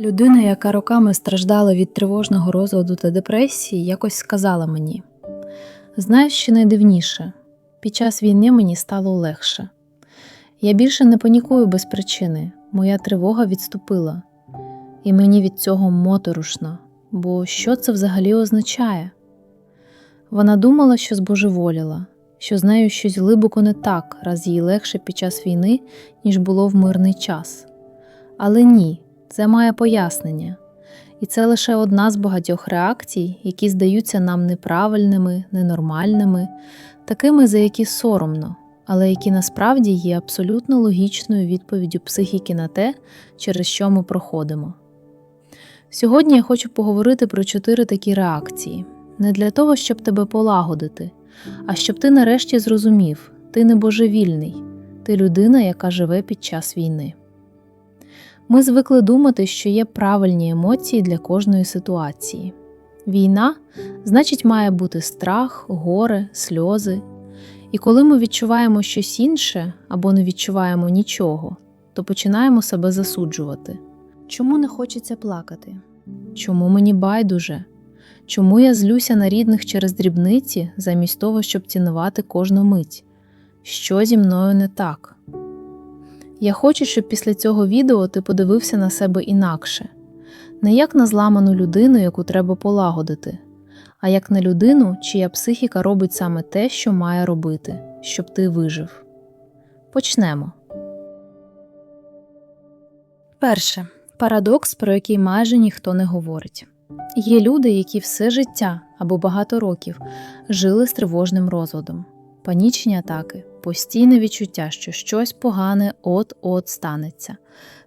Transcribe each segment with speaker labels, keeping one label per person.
Speaker 1: Людина, яка роками страждала від тривожного розладу та депресії, якось сказала мені: Знаєш, що найдивніше, під час війни мені стало легше. Я більше не панікую без причини, моя тривога відступила, і мені від цього моторошно, бо що це взагалі означає? Вона думала, що збожеволіла, що з нею щось глибоко не так, раз їй легше під час війни, ніж було в мирний час. Але ні. Це має пояснення, і це лише одна з багатьох реакцій, які здаються нам неправильними, ненормальними, такими, за які соромно, але які насправді є абсолютно логічною відповіддю психіки на те, через що ми проходимо. Сьогодні я хочу поговорити про чотири такі реакції не для того, щоб тебе полагодити, а щоб ти нарешті зрозумів, ти не божевільний, ти людина, яка живе під час війни. Ми звикли думати, що є правильні емоції для кожної ситуації. Війна значить, має бути страх, горе, сльози. І коли ми відчуваємо щось інше або не відчуваємо нічого, то починаємо себе засуджувати. Чому не хочеться плакати? Чому мені байдуже? Чому я злюся на рідних через дрібниці, замість того, щоб цінувати кожну мить? Що зі мною не так? Я хочу, щоб після цього відео ти подивився на себе інакше, не як на зламану людину, яку треба полагодити, а як на людину, чия психіка робить саме те, що має робити, щоб ти вижив. Почнемо. Перше. Парадокс, про який майже ніхто не говорить. Є люди, які все життя або багато років жили з тривожним розладом, панічні атаки, постійне відчуття, що щось погане от-от станеться,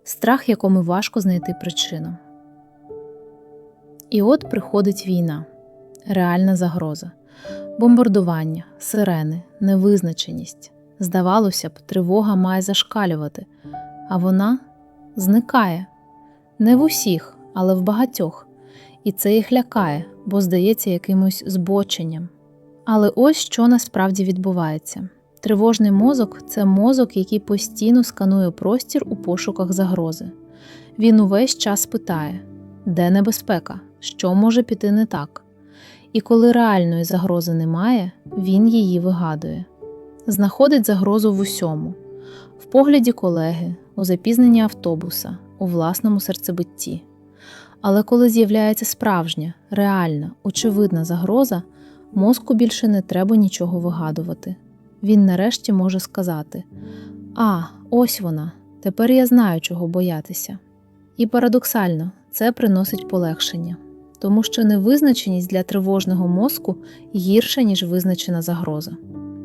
Speaker 1: страх, якому важко знайти причину. І от приходить війна, реальна загроза, бомбардування, сирени, невизначеність. Здавалося б, тривога має зашкалювати, а вона зникає не в усіх, але в багатьох, і це їх лякає, бо здається якимось збоченням. Але ось що насправді відбувається. Тривожний мозок це мозок, який постійно сканує простір у пошуках загрози. Він увесь час питає, де небезпека, що може піти не так. І коли реальної загрози немає, він її вигадує, знаходить загрозу в усьому, в погляді колеги, у запізненні автобуса, у власному серцебитті. Але коли з'являється справжня, реальна, очевидна загроза, мозку більше не треба нічого вигадувати він нарешті може сказати: А, ось вона, тепер я знаю, чого боятися. І парадоксально, це приносить полегшення, тому що невизначеність для тривожного мозку гірша, ніж визначена загроза.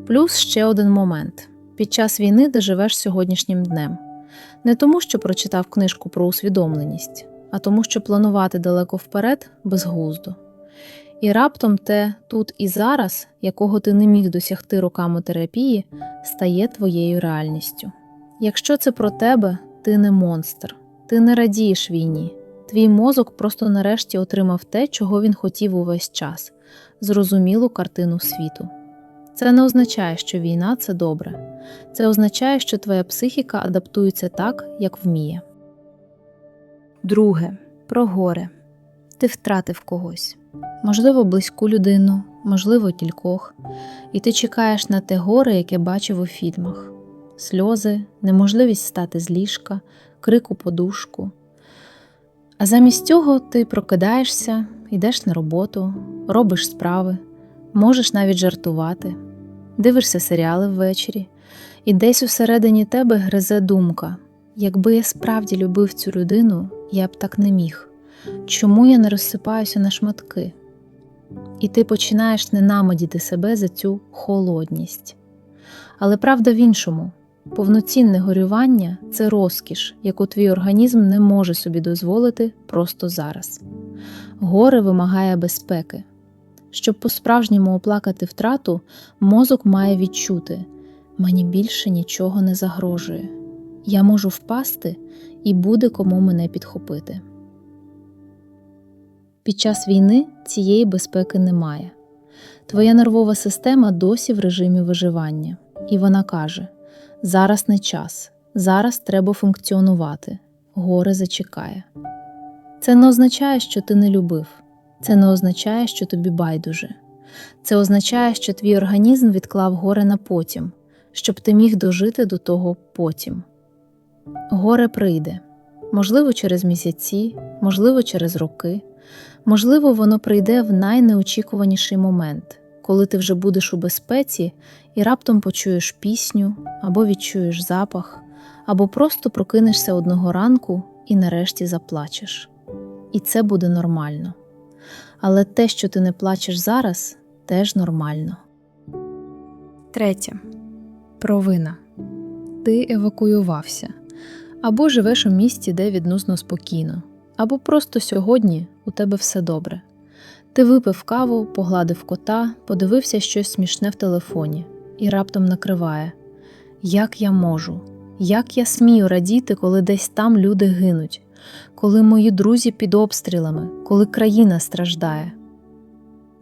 Speaker 1: Плюс ще один момент: під час війни ти живеш сьогоднішнім днем, не тому, що прочитав книжку про усвідомленість, а тому, що планувати далеко вперед безглуздо. І раптом те тут і зараз, якого ти не міг досягти роками терапії, стає твоєю реальністю. Якщо це про тебе, ти не монстр, ти не радієш війні, твій мозок просто нарешті отримав те, чого він хотів увесь час зрозумілу картину світу. Це не означає, що війна це добре, це означає, що твоя психіка адаптується так, як вміє. Друге про горе ти втратив когось можливо, близьку людину, можливо, кількох, і ти чекаєш на те горе, яке бачив у фільмах: сльози, неможливість стати з ліжка, крик у подушку. А замість цього ти прокидаєшся, йдеш на роботу, робиш справи, можеш навіть жартувати, дивишся серіали ввечері, і десь усередині тебе гризе думка: якби я справді любив цю людину, я б так не міг. Чому я не розсипаюся на шматки? І ти починаєш ненамидіти себе за цю холодність. Але правда в іншому повноцінне горювання це розкіш, яку твій організм не може собі дозволити просто зараз. Горе вимагає безпеки. Щоб по-справжньому оплакати втрату, мозок має відчути мені більше нічого не загрожує. Я можу впасти і буде кому мене підхопити. Під час війни цієї безпеки немає. Твоя нервова система досі в режимі виживання, і вона каже: зараз не час, зараз треба функціонувати, горе зачекає. Це не означає, що ти не любив. Це не означає, що тобі байдуже. Це означає, що твій організм відклав горе на потім, щоб ти міг дожити до того потім. Горе прийде, можливо, через місяці, можливо, через роки, можливо, воно прийде в найнеочікуваніший момент, коли ти вже будеш у безпеці і раптом почуєш пісню або відчуєш запах, або просто прокинешся одного ранку і нарешті заплачеш. І це буде нормально. Але те, що ти не плачеш зараз, теж нормально. Третє. Провина. Ти евакуювався. Або живеш у місті, де відносно спокійно, або просто сьогодні у тебе все добре. Ти випив каву, погладив кота, подивився щось смішне в телефоні і раптом накриває: Як я можу? Як я смію радіти, коли десь там люди гинуть, коли мої друзі під обстрілами, коли країна страждає?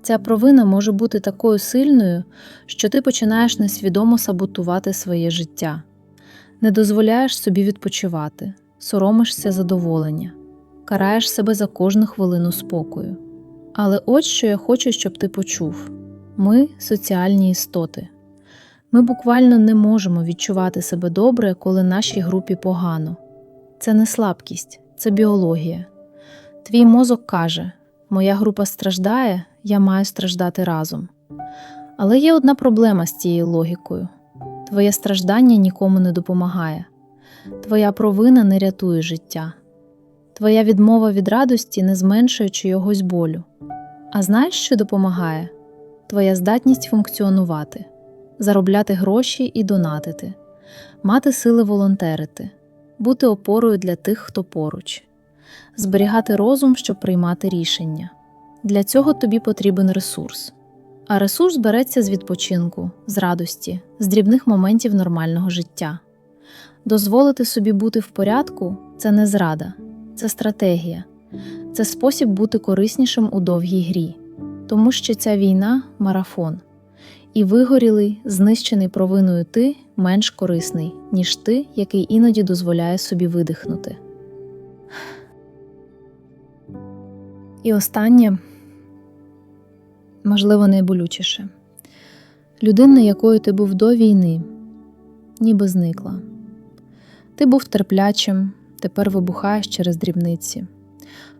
Speaker 1: Ця провина може бути такою сильною, що ти починаєш несвідомо саботувати своє життя, не дозволяєш собі відпочивати, соромишся задоволення, караєш себе за кожну хвилину спокою. Але от що я хочу, щоб ти почув: ми соціальні істоти. Ми буквально не можемо відчувати себе добре, коли нашій групі погано. Це не слабкість, це біологія. Твій мозок каже: Моя група страждає, я маю страждати разом. Але є одна проблема з цією логікою: твоє страждання нікому не допомагає, твоя провина не рятує життя, твоя відмова від радості не зменшує чогось болю. А знаєш, що допомагає? Твоя здатність функціонувати, заробляти гроші і донатити, мати сили волонтерити, бути опорою для тих, хто поруч, зберігати розум, щоб приймати рішення. Для цього тобі потрібен ресурс. А ресурс береться з відпочинку, з радості, з дрібних моментів нормального життя. Дозволити собі бути в порядку це не зрада, це стратегія, це спосіб бути кориснішим у довгій грі, тому що ця війна марафон, і вигорілий, знищений провиною ти менш корисний, ніж ти, який іноді дозволяє собі видихнути. І останнє, можливо, найболючіше людина, якою ти був до війни, ніби зникла. Ти був терплячим, тепер вибухаєш через дрібниці.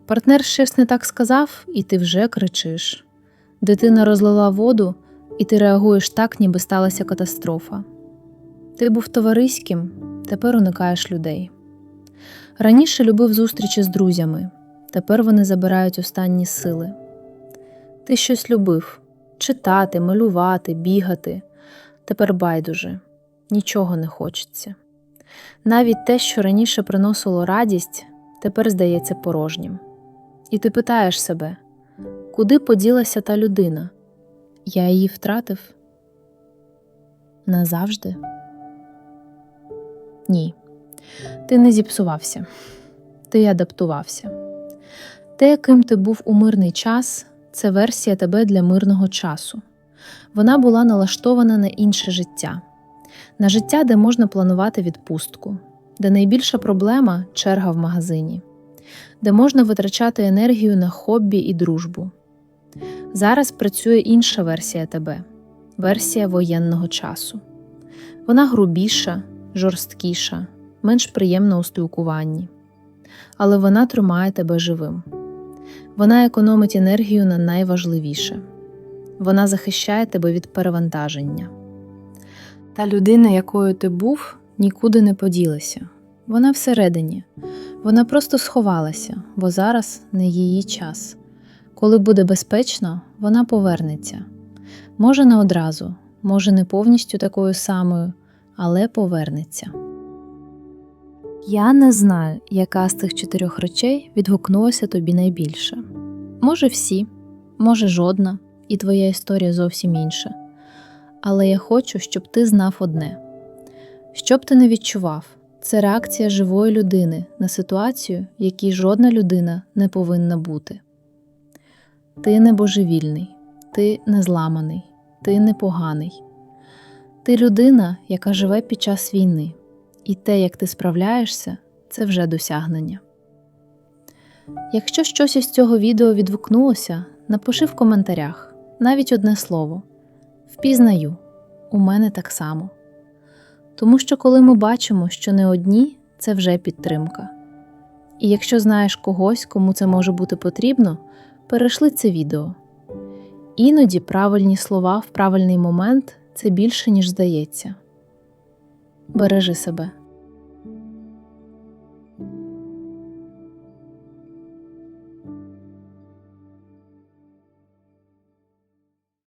Speaker 1: Партнер щось не так сказав, і ти вже кричиш. Дитина розлила воду, і ти реагуєш так, ніби сталася катастрофа. Ти був товариським, тепер уникаєш людей. Раніше любив зустрічі з друзями, тепер вони забирають останні сили. Ти щось любив читати, малювати, бігати. Тепер байдуже, нічого не хочеться. Навіть те, що раніше приносило радість, тепер здається порожнім. І ти питаєш себе, куди поділася та людина? Я її втратив? Назавжди? Ні. Ти не зіпсувався, ти адаптувався. Те, яким ти був у мирний час, це версія тебе для мирного часу. Вона була налаштована на інше життя, на життя, де можна планувати відпустку, де найбільша проблема черга в магазині, де можна витрачати енергію на хобі і дружбу. Зараз працює інша версія тебе версія воєнного часу. Вона грубіша, жорсткіша, менш приємна у спілкуванні, але вона тримає тебе живим. Вона економить енергію на найважливіше вона захищає тебе від перевантаження. Та людина, якою ти був, нікуди не поділася. Вона всередині, вона просто сховалася, бо зараз не її час. Коли буде безпечно, вона повернеться. Може, не одразу, може, не повністю такою самою, але повернеться. Я не знаю, яка з цих чотирьох речей відгукнулася тобі найбільше. Може, всі, може, жодна, і твоя історія зовсім інша. Але я хочу, щоб ти знав одне: що б ти не відчував, це реакція живої людини на ситуацію, якій жодна людина не повинна бути. Ти не божевільний, ти не зламаний, ти не поганий. Ти людина, яка живе під час війни, і те, як ти справляєшся, це вже досягнення. Якщо щось із цього відео відгукнулося, напиши в коментарях навіть одне слово. Впізнаю, у мене так само. Тому що коли ми бачимо, що не одні, це вже підтримка. І якщо знаєш когось, кому це може бути потрібно, перейшли це відео. Іноді правильні слова в правильний момент це більше, ніж здається. Бережи себе.